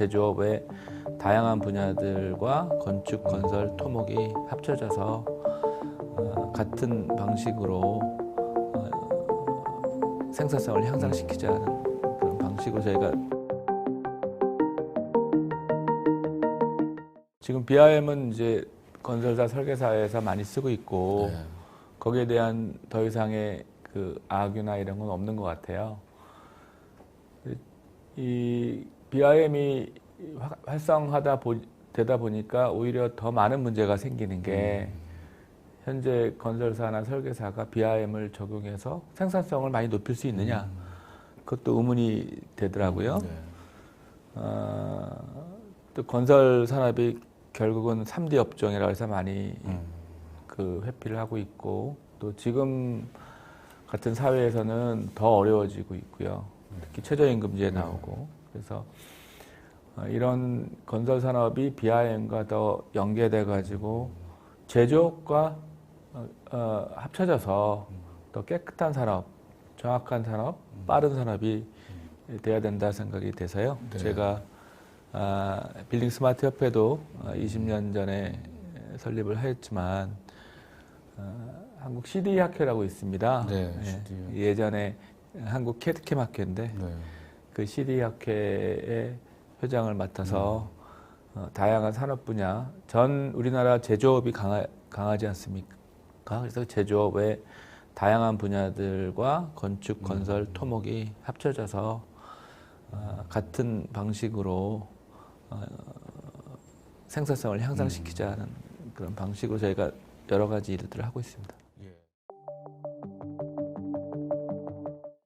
제조업의 다양한 분야들과 건축, 건설, 토목이 합쳐져서 어, 같은 방식으로 어, 생산성을 향상시키자는 그런 방식으로 저희가 지금 BIM은 이제 건설사 설계사에서 많이 쓰고 있고 네. 거기에 대한 더 이상의 그 악유나 이런 건 없는 것 같아요. 이 BIM이 활성화다 보, 되다 보니까 오히려 더 많은 문제가 생기는 게 현재 건설사나 설계사가 BIM을 적용해서 생산성을 많이 높일 수 있느냐 그것도 의문이 되더라고요. 네. 어, 또 건설 산업이 결국은 3D 업종이라고 해서 많이 음. 그 회피를 하고 있고 또 지금 같은 사회에서는 더 어려워지고 있고요. 특히 최저임금제 나오고 그래서 어, 이런 건설 산업이 BIM과 더 연계돼 가지고 제조업과 어, 어, 합쳐져서 더 깨끗한 산업, 정확한 산업, 빠른 산업이 돼야 된다 생각이 돼서요. 네. 제가 아, 빌딩 스마트 협회도 어, 20년 전에 설립을 하였지만 어, 한국 CD 학회라고 있습니다. 네, 예. 예전에 한국 캐드캠 학회인데 네. 그 CD 학회의 회장을 맡아서 어, 다양한 산업 분야 전 우리나라 제조업이 강하, 강하지 않습니까? 그래서 제조업의 다양한 분야들과 건축, 건설, 토목이 합쳐져서 어, 같은 방식으로 어, 생산성을 향상시키자는 그런 방식으로 저희가 여러 가지 일들을 하고 있습니다.